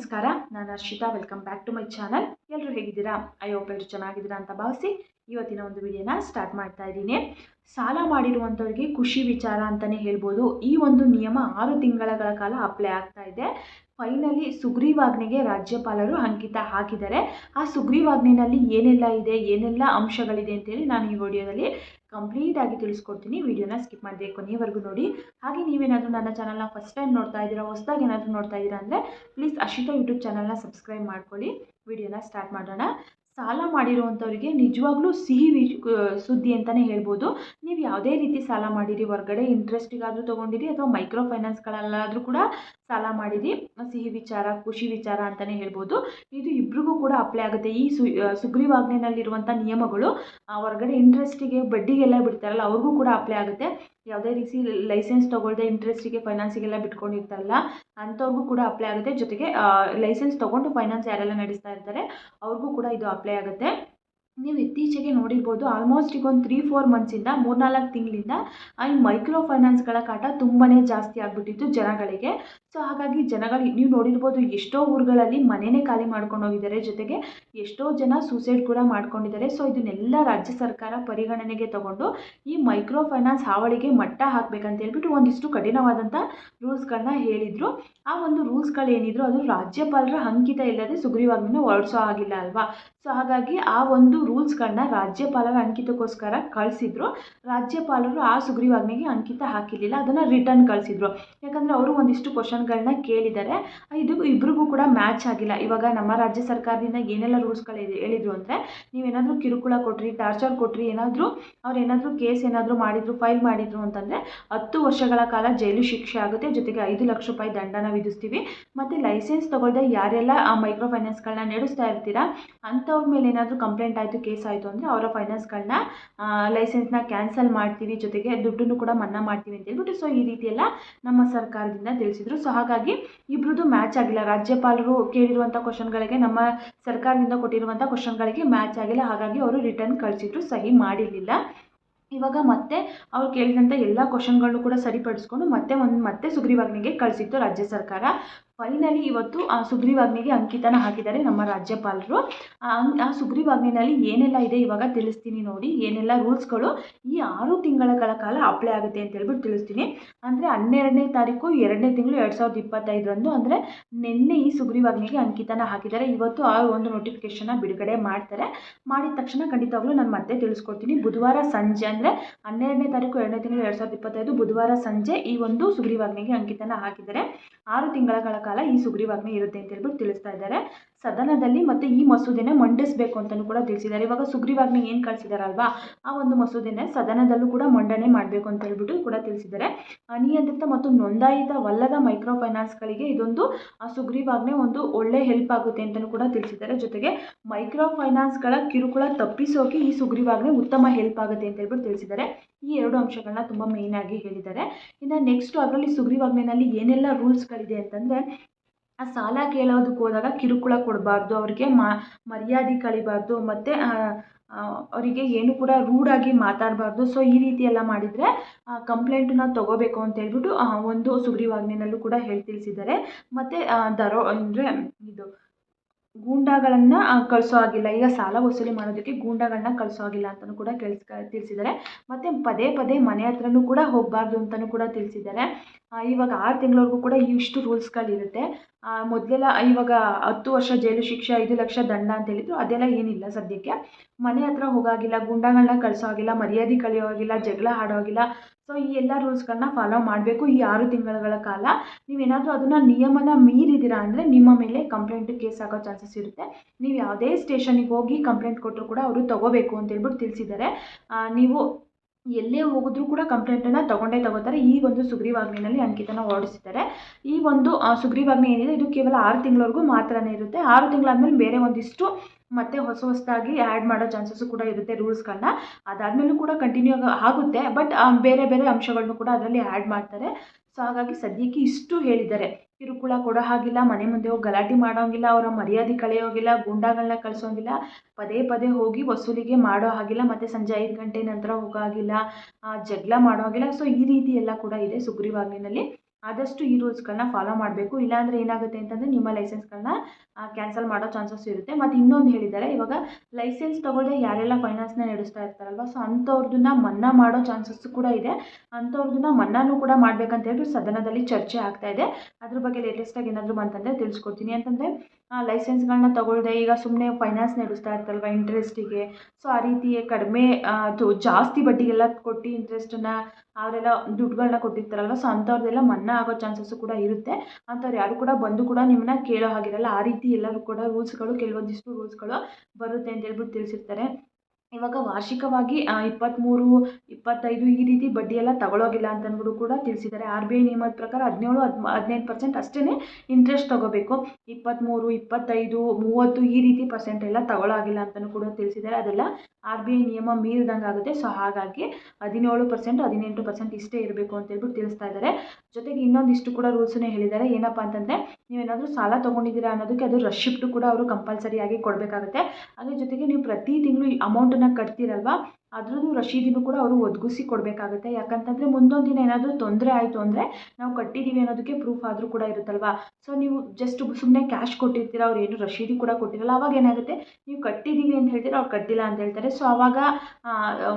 ನಮಸ್ಕಾರ, ನಾನು Harshita welcome back to my channel ಎಲ್ಲರೂ ಹೇಗಿದ್ದೀರಾ? ಐ ಹೋಪ್ ಎಲ್ಲರೂ ಚೆನ್ನಾಗಿದ್ದೀರಾ ಅಂತ ಭಾವಿಸಿ ಇವತ್ತಿನ ಒಂದು ವಿಡಿಯೋನ ಸ್ಟಾರ್ಟ್ ಮಾಡ್ತಾ ಇದ್ದೀನಿ. ಸಾಲ ಮಾಡಿರುವಂಥವ್ರಿಗೆ ಖುಷಿ ವಿಚಾರ ಅಂತಲೇ ಹೇಳ್ಬೋದು. ಈ ಒಂದು ನಿಯಮ ಆರು ತಿಂಗಳ ಕಾಲ ಅಪ್ಲೈ ಆಗ್ತಾ ಇದೆ. ಫೈನಲಿ ಸುಗ್ರೀವಾಜ್ಞೆಗೆ ರಾಜ್ಯಪಾಲರು ಅಂಕಿತ ಹಾಕಿದ್ದಾರೆ. ಆ ಸುಗ್ರೀವಾಜ್ಞೆನಲ್ಲಿ ಏನೆಲ್ಲ ಇದೆ, ಏನೆಲ್ಲ ಅಂಶಗಳಿದೆ ಅಂತೇಳಿ ನಾನು ಈ ವಿಡಿಯೋದಲ್ಲಿ ಕಂಪ್ಲೀಟಾಗಿ ತಿಳಿಸ್ಕೊಡ್ತೀನಿ. ವಿಡಿಯೋನ ಸ್ಕಿಪ್ ಮಾಡಿದೆ ಕೊನೆಯವರೆಗೂ ನೋಡಿ. ಹಾಗೆ ನೀವೇನಾದರೂ ನನ್ನ ಚಾನಲ್ನ ಫಸ್ಟ್ ಟೈಮ್ ನೋಡ್ತಾ ಇದ್ದೀರಾ, ಹೊಸದಾಗಿ ಏನಾದರೂ ನೋಡ್ತಾ ಇದ್ದೀರಾ ಅಂದರೆ ಪ್ಲೀಸ್ ಅಶಿತಾ ಯೂಟ್ಯೂಬ್ ಚಾನಲ್ನ ಸಬ್ಸ್ಕ್ರೈಬ್ ಮಾಡ್ಕೊಳ್ಳಿ. ವಿಡಿಯೋನ ಸ್ಟಾರ್ಟ್ ಮಾಡೋಣ. ಸಾಲ ಮಾಡಿರುವಂಥವ್ರಿಗೆ ನಿಜವಾಗ್ಲೂ ಸಿಹಿ ಸುದ್ದಿ ಅಂತಲೇ ಹೇಳ್ಬೋದು. ನೀವು ಯಾವುದೇ ರೀತಿ ಸಾಲ ಮಾಡಿರಿ, ಹೊರಗಡೆ ಇಂಟ್ರೆಸ್ಟಿಗಾದರೂ ತೊಗೊಂಡಿರಿ ಅಥವಾ ಮೈಕ್ರೋ ಫೈನಾನ್ಸ್ಗಳಲ್ಲಾದರೂ ಕೂಡ ಸಾಲ ಮಾಡಿರಿ, ಸಿಹಿ ವಿಚಾರ, ಖುಷಿ ವಿಚಾರ ಅಂತಲೇ ಹೇಳ್ಬೋದು. ಇದು ಇಬ್ರಿಗೂ ಕೂಡ ಅಪ್ಲೈ ಆಗುತ್ತೆ. ಈ ಸು ಸುಗ್ರೀವಾಜ್ಞೆನಲ್ಲಿರುವಂಥ ನಿಯಮಗಳು ಹೊರಗಡೆ ಇಂಟ್ರೆಸ್ಟಿಗೆ ಬಡ್ಡಿಗೆಲ್ಲ ಬಿಡ್ತಾರಲ್ಲ, ಅವ್ರಿಗೂ ಕೂಡ ಅಪ್ಲೈ ಆಗುತ್ತೆ. ಯಾವುದೇ ರೀತಿ ಲೈಸೆನ್ಸ್ ತೊಗೊಳ್ದೆ ಇಂಟ್ರೆಸ್ಟಿಗೆ ಫೈನಾನ್ಸಿಗೆಲ್ಲ ಬಿಟ್ಕೊಂಡಿರ್ತಾರಲ್ಲ, ಅಂಥವ್ರಿಗೂ ಕೂಡ ಅಪ್ಲೈ ಆಗುತ್ತೆ. ಜೊತೆಗೆ ಲೈಸೆನ್ಸ್ ತೊಗೊಂಡು ಫೈನಾನ್ಸ್ ಯಾರೆಲ್ಲ ನಡೆಸ್ತಾ ಇರ್ತಾರೆ, ಅವ್ರಿಗೂ ಕೂಡ ಇದು ಅಪ್ಲೈ ಆಗುತ್ತೆ. ನೀವು ಇತ್ತೀಚೆಗೆ ನೋಡಿರ್ಬೋದು ಆಲ್ಮೋಸ್ಟ್ ಈಗ ಒಂದು ತ್ರೀ ಫೋರ್ ಮಂತ್ಸಿಂದ ಮೂರ್ನಾಲ್ಕು ತಿಂಗಳಿಂದ, ಈ ಮೈಕ್ರೋ ಫೈನಾನ್ಸ್ಗಳ ಕಾಟ ತುಂಬಾ ಜಾಸ್ತಿ ಆಗಿಬಿಟ್ಟಿತ್ತು ಜನಗಳಿಗೆ. ಸೊ ಹಾಗಾಗಿ ಜನಗಳು ನೀವು ನೋಡಿರ್ಬೋದು ಎಷ್ಟೋ ಊರುಗಳಲ್ಲಿ ಮನೆಯೇ ಖಾಲಿ ಮಾಡ್ಕೊಂಡು ಹೋಗಿದ್ದಾರೆ. ಜೊತೆಗೆ ಎಷ್ಟೋ ಜನ ಸೂಸೈಡ್ ಕೂಡ ಮಾಡ್ಕೊಂಡಿದ್ದಾರೆ. ಸೊ ಇದನ್ನೆಲ್ಲ ರಾಜ್ಯ ಸರ್ಕಾರ ಪರಿಗಣನೆಗೆ ತಗೊಂಡು ಈ ಮೈಕ್ರೋ ಫೈನಾನ್ಸ್ ಹಾವಳಿಗೆ ಮಟ್ಟ ಹಾಕಬೇಕಂತ ಹೇಳ್ಬಿಟ್ಟು ಒಂದಿಷ್ಟು ಕಠಿಣವಾದಂಥ ರೂಲ್ಸ್ಗಳನ್ನ ಹೇಳಿದರು. ಆ ಒಂದು ರೂಲ್ಸ್ಗಳು ಏನಿದ್ರು ಅದು ರಾಜ್ಯಪಾಲರ ಅಂಕಿತ ಇಲ್ಲದೆ ಸುಗ್ರೀವಾಜ್ಞೆನ ಹೊರಡಿಸೋ ಆಗಿಲ್ಲ ಅಲ್ವಾ? ಸೊ ಹಾಗಾಗಿ ಆ ಒಂದು ರೂಲ್ಸ್ಗಳನ್ನ ರಾಜ್ಯಪಾಲರ ಅಂಕಿತಕ್ಕೋಸ್ಕರ ಕಳಿಸಿದ್ರು. ರಾಜ್ಯಪಾಲರು ಆ ಸುಗ್ರೀವಾಜ್ಞೆಗೆ ಅಂಕಿತ ಹಾಕಿರಲಿಲ್ಲ, ಅದನ್ನು ರಿಟರ್ನ್ ಕಳಿಸಿದ್ರು. ಯಾಕಂದರೆ ಅವರು ಒಂದಿಷ್ಟು ಕ್ವಶನ್ಗಳನ್ನ ಕೇಳಿದ್ದಾರೆ ಇದು ಇಬ್ರಿಗೂ ಕೂಡ ಮ್ಯಾಚ್ ಆಗಿಲ್ಲ. ಇವಾಗ ನಮ್ಮ ರಾಜ್ಯ ಸರ್ಕಾರದಿಂದ ಏನೆಲ್ಲ ರೂಲ್ಸ್ಗಳು ಹೇಳಿದ್ರು ಅಂದರೆ ನೀವೇನಾದರೂ ಕಿರುಕುಳ ಕೊಟ್ರಿ, ಟಾರ್ಚರ್ ಕೊಟ್ರಿ, ಏನಾದರೂ ಅವ್ರು ಏನಾದರೂ ಕೇಸ್ ಏನಾದರೂ ಮಾಡಿದ್ರು, ಫೈಲ್ ಮಾಡಿದ್ರು ಅಂತಂದರೆ ಹತ್ತು ವರ್ಷಗಳ ಕಾಲ ಜೈಲು ಶಿಕ್ಷೆ ಆಗುತ್ತೆ. ಜೊತೆಗೆ ಐದು ಲಕ್ಷ ರೂಪಾಯಿ ದಂಡನ ವಿಧಿಸ್ತೀವಿ. ಮತ್ತು ಲೈಸೆನ್ಸ್ ತೊಗೊಳ್ದೆ ಯಾರೆಲ್ಲ ಆ ಮೈಕ್ರೋ ಫೈನಾನ್ಸ್ಗಳನ್ನ ನಡೆಸ್ತಾ ಇರ್ತೀರಾ, ಅಂಥವ್ರ ಮೇಲೆ ಏನಾದರೂ ಕಂಪ್ಲೇಂಟ್ ಆಯಿತು, ಕೇಸ್ ಆಯಿತು ಅಂದರೆ ಅವರ ಫೈನಾನ್ಸ್ಗಳನ್ನ ಲೈಸೆನ್ಸ್ನ ಕ್ಯಾನ್ಸಲ್ ಮಾಡ್ತೀವಿ. ಜೊತೆಗೆ ದುಡ್ಡನ್ನು ಕೂಡ ಮನ್ನಾ ಮಾಡ್ತೀವಿ ಅಂತ ಹೇಳ್ಬಿಟ್ಟು, ಸೊ ಈ ರೀತಿ ಎಲ್ಲ ನಮ್ಮ ಸರ್ಕಾರದಿಂದ ತಿಳಿಸಿದ್ರು. ಸೊ ಹಾಗಾಗಿ ಇಬ್ರದ್ದು ಮ್ಯಾಚ್ ಆಗಿಲ್ಲ. ರಾಜ್ಯಪಾಲರು ಕೇಳಿರುವಂಥ ಕ್ವಶನ್ಗಳಿಗೆ ನಮ್ಮ ಸರ್ಕಾರದಿಂದ ಕೊಟ್ಟಿರುವಂಥ ಕ್ವಶನ್ಗಳಿಗೆ ಮ್ಯಾಚ್ ಆಗಿಲ್ಲ. ಹಾಗಾಗಿ ಅವರು ರಿಟರ್ನ್ ಕಳಿಸಿದ್ರು, ಸಹಿ ಮಾಡಿರಲಿಲ್ಲ. ಇವಾಗ ಮತ್ತೆ ಅವ್ರು ಕೇಳಿದಂಥ ಎಲ್ಲ ಕ್ವಶನ್ಗಳನ್ನು ಕೂಡ ಸರಿಪಡಿಸ್ಕೊಂಡು ಮತ್ತೆ ಒಂದು ಮತ್ತೆ ಸುಗ್ರೀವಾಜ್ಞೆಗೆ ಕಳಿಸಿತ್ತು ರಾಜ್ಯ ಸರ್ಕಾರ. ಫೈನಲಿ ಇವತ್ತು, ಆ ಸುಗ್ರೀವಾಜ್ಞೆಗೆ ಅಂಕಿತನ ಹಾಕಿದ್ದಾರೆ ನಮ್ಮ ರಾಜ್ಯಪಾಲರು. ಆ ಸುಗ್ರೀವಾಜ್ಞೆನಲ್ಲಿ ಏನೆಲ್ಲ ಇದೆ ಇವಾಗ ತಿಳಿಸ್ತೀನಿ ನೋಡಿ. ಏನೆಲ್ಲ ರೂಲ್ಸ್ಗಳು ಈ ಆರು ತಿಂಗಳ ಕಾಲ ಅಪ್ಲೈ ಆಗುತ್ತೆ ಅಂತ ಹೇಳ್ಬಿಟ್ಟು ತಿಳಿಸ್ತೀನಿ. ಅಂದರೆ ಹನ್ನೆರಡನೇ ತಾರೀಕು, ಎರಡನೇ ತಿಂಗಳು ಎರಡು ಸಾವಿರದ ಇಪ್ಪತ್ತೈದರಂದು. ಅಂದರೆ ನಿನ್ನೆ ಈ ಸುಗ್ರೀವಾಜ್ಞೆಗೆ ಅಂಕಿತನ ಹಾಕಿದ್ದಾರೆ. ಇವತ್ತು ಆ ಒಂದು ನೋಟಿಫಿಕೇಶನ್ನ ಬಿಡುಗಡೆ ಮಾಡ್ತಾರೆ. ಮಾಡಿದ ತಕ್ಷಣ ಖಂಡಿತವಾಗ್ಲೂ ನಾನು ಮತ್ತೆ ತಿಳಿಸ್ಕೊಡ್ತೀನಿ. ಬುಧವಾರ ಸಂಜೆ, ಅಂದರೆ ಹನ್ನೆರಡನೇ ತಾರೀಕು, ಎರಡನೇ ತಿಂಗಳು ಎರಡು ಸಾವಿರದ ಇಪ್ಪತ್ತೈದು ಬುಧವಾರ ಸಂಜೆ ಈ ಒಂದು ಸುಗ್ರೀವಾಜ್ಞೆಗೆ ಅಂಕಿತನ ಹಾಕಿದ್ದಾರೆ. ಆರು ತಿಂಗಳ ಈ ಸುಗ್ರೀವಾಜ್ಞೆ ಇರುತ್ತೆ ಅಂತ ಹೇಳ್ಬಿಟ್ಟು ತಿಳಿಸ್ತಾ ಇದ್ದಾರೆ. ಸದನದಲ್ಲಿ ಮತ್ತೆ ಈ ಮಸೂದೆನ ಮಂಡಿಸಬೇಕು ಅಂತಲೂ ಕೂಡ ತಿಳಿಸಿದ್ದಾರೆ. ಇವಾಗ ಸುಗ್ರೀವಾಜ್ಞೆ ಏನು ಕಳಿಸಿದಾರಲ್ವಾ? ಆ ಒಂದು ಮಸೂದೆನ ಸದನದಲ್ಲೂ ಕೂಡ ಮಂಡನೆ ಮಾಡಬೇಕು ಅಂತ ಹೇಳ್ಬಿಟ್ಟು ಕೂಡ ತಿಳಿಸಿದ್ದಾರೆ. ಅನಿಯಂತ್ರಿತ ಮತ್ತು ನೋಂದಾಯಿತವಲ್ಲದ ಮೈಕ್ರೋ ಫೈನಾನ್ಸ್ಗಳಿಗೆ ಇದೊಂದು, ಆ ಸುಗ್ರೀವಾಜ್ಞೆ ಒಂದು ಒಳ್ಳೆ ಹೆಲ್ಪ್ ಆಗುತ್ತೆ ಅಂತಲೂ ಕೂಡ ತಿಳಿಸಿದ್ದಾರೆ. ಜೊತೆಗೆ ಮೈಕ್ರೋ ಫೈನಾನ್ಸ್ಗಳ ಕಿರುಕುಳ ತಪ್ಪಿಸೋಕೆ ಈ ಸುಗ್ರೀವಾಜ್ಞೆ ಉತ್ತಮ ಹೆಲ್ಪ್ ಆಗುತ್ತೆ ಅಂತ ಹೇಳ್ಬಿಟ್ಟು ತಿಳಿಸಿದ್ದಾರೆ. ಈ ಎರಡು ಅಂಶಗಳನ್ನ ತುಂಬ ಮೇಯ್ನಾಗಿ ಹೇಳಿದ್ದಾರೆ. ಇನ್ನು ನೆಕ್ಸ್ಟು ಅದರಲ್ಲಿ ಸುಗ್ರೀವಾಜ್ಞೆನಲ್ಲಿ ಏನೆಲ್ಲ ರೂಲ್ಸ್ಗಳಿದೆ ಅಂತಂದರೆ ಆ ಸಾಲ ಕೇಳೋದಕ್ಕೆ ಹೋದಾಗ ಕಿರುಕುಳ ಕೊಡಬಾರ್ದು, ಅವ್ರಿಗೆ ಮರ್ಯಾದೆ ಕಳಿಬಾರ್ದು ಮತ್ತು ಅವರಿಗೆ ಏನು ಕೂಡ ರೂಡಾಗಿ ಮಾತಾಡಬಾರ್ದು. ಸೊ ಈ ರೀತಿ ಎಲ್ಲ ಮಾಡಿದರೆ ಕಂಪ್ಲೇಂಟನ್ನ ತೊಗೋಬೇಕು ಅಂತ ಹೇಳ್ಬಿಟ್ಟು ಒಂದು ಸುಗ್ರೀವಾಜ್ಞೆಯಲ್ಲೂ ಕೂಡ ಹೇಳಿ ತಿಳಿಸಿದ್ದಾರೆ. ಮತ್ತು ದರೋ, ಅಂದರೆ ಇದು ಗೂಂಡಾಗಳನ್ನು ಕಳಿಸೋ ಹಾಗಿಲ್ಲ. ಈಗ ಸಾಲ ವಸೂಲಿ ಮಾಡೋದಕ್ಕೆ ಗೂಂಡಾಗಳನ್ನ ಕಳಿಸೋ ಹಾಗಿಲ್ಲ ಅಂತಲೂ ಕೂಡ ಕೇಳಿಸ್, ತಿಳಿಸಿದ್ದಾರೆ. ಮತ್ತು ಪದೇ ಪದೇ ಮನೆ ಹತ್ರನೂ ಕೂಡ ಹೋಗಬಾರ್ದು ಅಂತಲೂ ಕೂಡ ತಿಳಿಸಿದ್ದಾರೆ. ಇವಾಗ ಆರು ತಿಂಗಳವರೆಗೂ ಕೂಡ ಇಷ್ಟು ರೂಲ್ಸ್ಗಳಿರುತ್ತೆ. ಮೊದಲೆಲ್ಲ ಇವಾಗ ಹತ್ತು ವರ್ಷ ಜೈಲು ಶಿಕ್ಷೆ, ಐದು ಲಕ್ಷ ದಂಡ ಅಂತ ಹೇಳಿದ್ರು. ಅದೆಲ್ಲ ಏನಿಲ್ಲ ಸದ್ಯಕ್ಕೆ. ಮನೆ ಹತ್ರ ಹೋಗಾಗಿಲ್ಲ ಗುಂಡಗಳನ್ನ ಕಳಿಸೋ ಹಾಗಿಲ್ಲ ಮರ್ಯಾದೆ ಕಳೆಯೋ ಹಾಗಿಲ್ಲ ಜಗಳ ಆಡೋ ಹಾಗಿಲ್ಲ ಸೊ ಈ ಎಲ್ಲ ರೂಲ್ಸ್ಗಳನ್ನ ಫಾಲೋ ಮಾಡಬೇಕು ಈ ಆರು ತಿಂಗಳುಗಳ ಕಾಲ. ನೀವೇನಾದರೂ ಅದನ್ನು ನಿಯಮನ ಮೀರಿದ್ದೀರಾ ಅಂದರೆ ನಿಮ್ಮ ಮೇಲೆ ಕಂಪ್ಲೇಂಟ್ ಕೇಸ್ ಆಗೋ ಚಾನ್ಸಸ್ ಇರುತ್ತೆ. ನೀವು ಯಾವುದೇ ಸ್ಟೇಷನಿಗೆ ಹೋಗಿ ಕಂಪ್ಲೇಂಟ್ ಕೊಟ್ಟರು ಕೂಡ ಅವರು ತಗೋಬೇಕು ಅಂತ ಹೇಳ್ಬಿಟ್ಟು ತಿಳಿಸಿದ್ದಾರೆ. ನೀವು ಎಲ್ಲೇ ಹೋಗಿದ್ರೂ ಕೂಡ ಕಂಪ್ಲೇಂಟನ್ನು ತಗೊಂಡೇ ತಗೋತಾರೆ. ಈ ಒಂದು ಸುಗ್ರೀವಾಜ್ಞೆಯಲ್ಲಿ ಅಂಕಿತನ ಹೊರಡಿಸಿದ್ದಾರೆ. ಈ ಒಂದು ಸುಗ್ರೀವಾಜ್ಞೆ ಏನಿದೆ, ಇದು ಕೇವಲ ಆರು ತಿಂಗಳವರೆಗೂ ಮಾತ್ರನೇ ಇರುತ್ತೆ. ಆರು ತಿಂಗಳಾದ್ಮೇಲೆ ಬೇರೆ ಒಂದಿಷ್ಟು ಮತ್ತೆ ಹೊಸ ಹೊಸದಾಗಿ ಆ್ಯಡ್ ಮಾಡೋ ಚಾನ್ಸಸ್ಸು ಕೂಡ ಇರುತ್ತೆ ರೂಲ್ಸ್ಗಳನ್ನ ಅದಾದಮೇಲೂ ಕೂಡ ಕಂಟಿನ್ಯೂ ಆಗುತ್ತೆ ಬಟ್ ಬೇರೆ ಬೇರೆ ಅಂಶಗಳನ್ನು ಕೂಡ ಅದರಲ್ಲಿ ಆ್ಯಡ್ ಮಾಡ್ತಾರೆ. ಸೊ ಹಾಗಾಗಿ ಸದ್ಯಕ್ಕೆ ಇಷ್ಟು ಹೇಳಿದ್ದಾರೆ. ಕಿರುಕುಳ ಕೊಡೋ ಹಾಗಿಲ್ಲ, ಮನೆ ಮುಂದೆ ಹೋಗಿ ಗಲಾಟೆ ಮಾಡೋಂಗಿಲ್ಲ, ಅವರ ಮರ್ಯಾದೆ ಕಳೆಯೋಗಿಲ್ಲ ಗೂಂಡಾಗಳನ್ನ ಕಳಿಸೋಂಗಿಲ್ಲ, ಪದೇ ಪದೇ ಹೋಗಿ ವಸೂಲಿಗೆ ಮಾಡೋ ಹಾಗಿಲ್ಲ, ಮತ್ತು ಸಂಜೆ ಐದು ಗಂಟೆ ನಂತರ ಹೋಗೋ ಹಾಗಿಲ್ಲ ಜಗಳ ಮಾಡೋ ಹಾಗಿಲ್ಲ. ಸೊ ಈ ರೀತಿ ಎಲ್ಲ ಕೂಡ ಇದೆ ಸುಗ್ರೀವಾಜ್ಞೆನಲ್ಲಿ. ಆದಷ್ಟು ಈ ರೂಲ್ಸ್ಗಳನ್ನ ಫಾಲೋ ಮಾಡಬೇಕು. ಇಲ್ಲಾಂದರೆ ಏನಾಗುತ್ತೆ ಅಂತಂದರೆ ನಿಮ್ಮ ಲೈಸೆನ್ಸ್ಗಳನ್ನ ಕ್ಯಾನ್ಸಲ್ ಮಾಡೋ ಚಾನ್ಸಸ್ ಇರುತ್ತೆ. ಮತ್ತು ಇನ್ನೊಂದು ಹೇಳಿದ್ದಾರೆ. ಇವಾಗ ಲೈಸೆನ್ಸ್ ತೊಗೊಳ್ಳದೆ ಯಾರೆಲ್ಲ ಫೈನಾನ್ಸ್ನ ನಡೆಸ್ತಾ ಇರ್ತಾರಲ್ವ? ಸೊ ಅಂಥವ್ರದ್ದನ್ನ ಮನ್ನಾ ಮಾಡೋ ಚಾನ್ಸಸ್ ಕೂಡ ಇದೆ. ಅಂಥವ್ರದ್ದನ್ನ ಮನ್ನಾನೂ ಕೂಡ ಮಾಡಬೇಕಂತ ಹೇಳ್ಬಿಟ್ಟು ಸದನದಲ್ಲಿ ಚರ್ಚೆ ಆಗ್ತಾ ಇದೆ. ಅದ್ರ ಬಗ್ಗೆ ಲೇಟೆಸ್ಟಾಗಿ ಏನಾದರೂ ಬಂತಂದರೆ ತಿಳಿಸ್ಕೊಡ್ತೀನಿ. ಅಂತಂದರೆ ಲೈಸೆನ್ಸ್ಗಳನ್ನ ತಗೊಳ್ಳದೆ ಈಗ ಸುಮ್ಮನೆ ಫೈನಾನ್ಸ್ ನಡೆಸ್ತಾ ಇರ್ತಾರಲ್ವ ಇಂಟ್ರೆಸ್ಟಿಗೆ ಸೊ ಆ ರೀತಿ ಕಡಿಮೆ ಅದು ಜಾಸ್ತಿ ಬಡ್ಡಿಗೆಲ್ಲ ಕೊಟ್ಟು ಇಂಟ್ರೆಸ್ಟನ್ನು ಅವರೆಲ್ಲ ದುಡ್ಡುಗಳನ್ನ ಕೊಟ್ಟಿರ್ತಾರಲ್ವ ಸೊ ಅಂಥವ್ರದ್ದೆಲ್ಲ ಮನ್ನಾ ಆಗೋ ಚಾನ್ಸಸ್ಸು ಕೂಡ ಇರುತ್ತೆ. ಅಂಥವ್ರು ಯಾರು ಕೂಡ ಬಂದು ಕೂಡ ನಿಮ್ಮನ್ನ ಕೇಳೋ ಹಾಗಿರಲ್ಲ. ಆ ರೀತಿ ಎಲ್ಲರೂ ಕೂಡ ರೂಲ್ಸ್ಗಳು ಕೆಲವೊಂದಿಷ್ಟು ರೂಲ್ಸ್ಗಳು ಬರುತ್ತೆ ಅಂತ ಹೇಳ್ಬಿಟ್ಟು ತಿಳಿಸಿರ್ತಾರೆ. ಇವಾಗ ವಾರ್ಷಿಕವಾಗಿ ಇಪ್ಪತ್ತ್ಮೂರು ಇಪ್ಪತ್ತೈದು ಈ ರೀತಿ ಬಡ್ಡಿ ಎಲ್ಲ ತಗೊಳ್ಳೋಗಿಲ್ಲ ಅಂತ ಅಂದ್ಬಿಟ್ಟು ಕೂಡ ತಿಳಿಸಿದ್ದಾರೆ. ಆರ್ ಬಿ ಐ ನಿಯಮದ ಪ್ರಕಾರ ಹದಿನೇಳು ಹದ್ ಹದಿನೈದು ಪರ್ಸೆಂಟ್ ಅಷ್ಟೇ ಇಂಟ್ರೆಸ್ಟ್ ತಗೋಬೇಕು. ಇಪ್ಪತ್ತ್ಮೂರು ಇಪ್ಪತ್ತೈದು, ಮೂವತ್ತು ಈ ರೀತಿ ಪರ್ಸೆಂಟ್ ಎಲ್ಲ ತಗೊಳ್ಳೋಗಿಲ್ಲ ಅಂತಲೂ ಕೂಡ ತಿಳಿಸಿದ್ದಾರೆ. ಅದೆಲ್ಲ ಆರ್ ಬಿ ಐ ನಿಯಮ ಮೀರಿದಂಗೆ ಆಗುತ್ತೆ. ಸೊ ಹಾಗಾಗಿ ಹದಿನೇಳು ಪರ್ಸೆಂಟ್ ಹದಿನೆಂಟು ಪರ್ಸೆಂಟ್ ಇಷ್ಟೇ ಇರಬೇಕು ಅಂತ ಹೇಳ್ಬಿಟ್ಟು ತಿಳಿಸ್ತಾ ಇದ್ದಾರೆ. ಜೊತೆಗೆ ಇನ್ನೊಂದಿಷ್ಟು ಕೂಡ ರೂಲ್ಸನ್ನೇ ಹೇಳಿದ್ದಾರೆ. ಏನಪ್ಪ ಅಂತಂದರೆ, ನೀವೇನಾದರೂ ಸಾಲ ತೊಗೊಂಡಿದ್ದೀರಾ ಅನ್ನೋದಕ್ಕೆ ಅದು ರಶಿಪ್ಟು ಕೂಡ ಅವರು ಕಂಪಲ್ಸರಿಯಾಗಿ ಕೊಡಬೇಕಾಗುತ್ತೆ. ಅದ್ರ ಜೊತೆಗೆ ನೀವು ಪ್ರತಿ ತಿಂಗಳು ಈ ಅಮೌಂಟನ್ನು ಕಟ್ತೀರಲ್ವ? ಅದ್ರದ್ದು ರಶೀದಿನೂ ಕೂಡ ಅವರು ಒದಗಿಸಿ ಕೊಡಬೇಕಾಗುತ್ತೆ. ಯಾಕಂತಂದರೆ ಮುಂದೊಂದು ದಿನ ಏನಾದರೂ ತೊಂದರೆ ಆಯಿತು ಅಂದರೆ ನಾವು ಕಟ್ಟಿದ್ದೀವಿ ಅನ್ನೋದಕ್ಕೆ ಪ್ರೂಫ್ ಆದರೂ ಕೂಡ ಇರುತ್ತಲ್ವ? ಸೊ ನೀವು ಜಸ್ಟ್ ಸುಮ್ಮನೆ ಕ್ಯಾಶ್ ಕೊಟ್ಟಿರ್ತೀರ, ಅವ್ರು ಏನು ರಶೀದಿ ಕೂಡ ಕೊಟ್ಟಿರಲ್ಲ. ಅವಾಗ ಏನಾಗುತ್ತೆ? ನೀವು ಕಟ್ಟಿದ್ದೀವಿ ಅಂತ ಹೇಳ್ತೀರ, ಅವ್ರು ಕಟ್ಟಿಲ್ಲ ಅಂತ ಹೇಳ್ತಾರೆ. ಸೊ ಆವಾಗ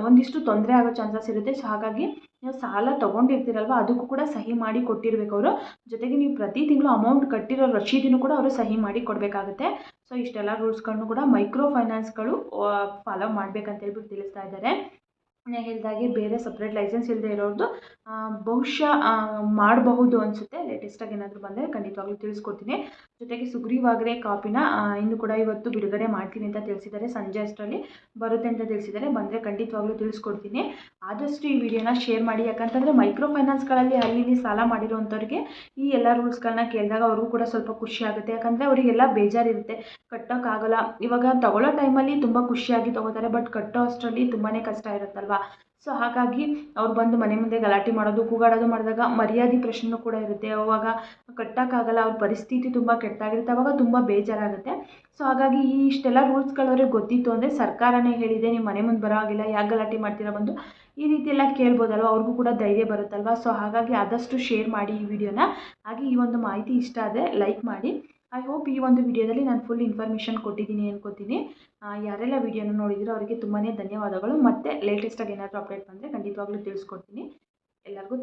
ಒಂದಿಷ್ಟು ತೊಂದರೆ ಆಗೋ ಚಾನ್ಸಸ್ ಇರುತ್ತೆ. ಸೊ ಹಾಗಾಗಿ ನೀವು ಸಾಲ ತೊಗೊಂಡಿರ್ತೀರಲ್ವ, ಅದಕ್ಕೂ ಕೂಡ ಸಹಿ ಮಾಡಿ ಕೊಟ್ಟಿರಬೇಕು ಅವರು. ಜೊತೆಗೆ ನೀವು ಪ್ರತಿ ತಿಂಗಳು ಅಮೌಂಟ್ ಕಟ್ಟಿರೋ ರಶೀದಿನೂ ಕೂಡ ಅವರು ಸಹಿ ಮಾಡಿ ಕೊಡಬೇಕಾಗುತ್ತೆ. ಸೊ ಇಷ್ಟೆಲ್ಲ ರೂಲ್ಸ್ಗಳನ್ನು ಕೂಡ ಮೈಕ್ರೋ ಫೈನಾನ್ಸ್ಗಳು ಫಾಲೋ ಮಾಡಬೇಕಂತ ಹೇಳ್ಬಿಟ್ಟು ತಿಳಿಸ್ತಾ ಇದ್ದಾರೆ. ಹೇಳಿದಾಗೆ ಬೇರೆ ಸಪ್ರೇಟ್ ಲೈಸೆನ್ಸ್ ಇಲ್ಲದೆ ಇರೋದು ಬಹುಶಃ ಮಾಡಬಹುದು ಅನಿಸುತ್ತೆ. ಲೇಟೆಸ್ಟಾಗಿ ಏನಾದರೂ ಬಂದರೆ ಖಂಡಿತವಾಗ್ಲೂ ತಿಳಿಸ್ಕೊಡ್ತೀನಿ. ಜೊತೆಗೆ ಸುಗ್ರೀವಾಗ್ರೆ ಕಾಪಿನ ಇನ್ನು ಕೂಡ ಇವತ್ತು ಬಿಡುಗಡೆ ಮಾಡ್ತೀನಿ ಅಂತ ತಿಳಿಸಿದ್ದಾರೆ. ಸಂಜೆ ಅಷ್ಟರಲ್ಲಿ ಬರುತ್ತೆ ಅಂತ ತಿಳಿಸಿದ್ದಾರೆ. ಬಂದರೆ ಖಂಡಿತವಾಗ್ಲೂ ತಿಳಿಸ್ಕೊಡ್ತೀನಿ. ಆದಷ್ಟು ಈ ವಿಡಿಯೋನ ಶೇರ್ ಮಾಡಿ. ಯಾಕಂತಂದರೆ ಮೈಕ್ರೋ ಫೈನಾನ್ಸ್ಗಳಲ್ಲಿ ಅಲ್ಲಿ ಇಲ್ಲಿ ಸಾಲ ಮಾಡಿರೋವಂಥವ್ರಿಗೆ ಈ ಎಲ್ಲ ರೂಲ್ಸ್ಗಳನ್ನ ಕೇಳಿದಾಗ ಅವ್ರಿಗೂ ಕೂಡ ಸ್ವಲ್ಪ ಖುಷಿ ಆಗುತ್ತೆ. ಯಾಕಂದರೆ ಅವರಿಗೆಲ್ಲ ಬೇಜಾರಿರುತ್ತೆ. ಕಟ್ಟೋಕ್ಕಾಗಲ್ಲ. ಇವಾಗ ತಗೊಳ್ಳೋ ಟೈಮಲ್ಲಿ ತುಂಬ ಖುಷಿಯಾಗಿ ತೊಗೋತಾರೆ. ಬಟ್ ಕಟ್ಟೋ ಅಷ್ಟರಲ್ಲಿ ತುಂಬಾ ಕಷ್ಟ ಇರುತ್ತಲ್ವ? ಸೊ ಹಾಗಾಗಿ ಅವ್ರು ಬಂದು ಮನೆ ಮುಂದೆ ಗಲಾಟೆ ಮಾಡೋದು, ಕೂಗಾಡೋದು ಮಾಡಿದಾಗ ಮರ್ಯಾದೆ ಪ್ರಶ್ನೆನೂ ಕೂಡ ಇರುತ್ತೆ. ಅವಾಗ ಕಟ್ಟೋಕ್ಕಾಗಲ್ಲ, ಅವ್ರ ಪರಿಸ್ಥಿತಿ ತುಂಬ ಕೆಟ್ಟಾಗಿರುತ್ತೆ ಅವಾಗ ತುಂಬ ಬೇಜಾರಾಗುತ್ತೆ. ಸೊ ಹಾಗಾಗಿ ಈ ಇಷ್ಟೆಲ್ಲ ರೂಲ್ಸ್ಗಳು ಅವ್ರಿಗೆ ಗೊತ್ತಿತ್ತು ಅಂದರೆ ಸರ್ಕಾರನೇ ಹೇಳಿದೆ, ನೀವು ಮನೆ ಮುಂದೆ ಬರೋ ಆಗಿಲ್ಲ ಯಾಕೆ ಗಲಾಟೆ ಮಾಡ್ತೀರಾ ಬಂದು? ಈ ರೀತಿ ಎಲ್ಲ ಕೇಳ್ಬೋದಲ್ವ? ಅವ್ರಿಗೂ ಕೂಡ ಧೈರ್ಯ ಬರುತ್ತಲ್ವ? ಸೊ ಹಾಗಾಗಿ ಆದಷ್ಟು ಶೇರ್ ಮಾಡಿ ಈ ವಿಡಿಯೋನ ಹಾಗೆ ಈ ಒಂದು ಮಾಹಿತಿ ಇಷ್ಟ ಆದರೆ ಲೈಕ್ ಮಾಡಿ. ಐ ಹೋಪ್ ಈ ಒಂದು ವಿಡಿಯೋದಲ್ಲಿ ನಾನು ಫುಲ್ ಇನ್ಫಾರ್ಮೇಷನ್ ಕೊಟ್ಟಿದ್ದೀನಿ ಅನ್ಕೋತೀನಿ. ಯಾರೆಲ್ಲ ವಿಡಿಯೋನ ನೋಡಿದಿರೋ ಅವರಿಗೆ ತುಂಬಾ ಧನ್ಯವಾದಗಳು. ಮತ್ತು ಲೇಟೆಸ್ಟಾಗಿ ಏನಾದರೂ ಅಪ್ಡೇಟ್ ಬಂದರೆ ಖಂಡಿತವಾಗ್ಲೂ ತಿಳಿಸ್ಕೊಡ್ತೀನಿ. ಎಲ್ಲರಿಗೂ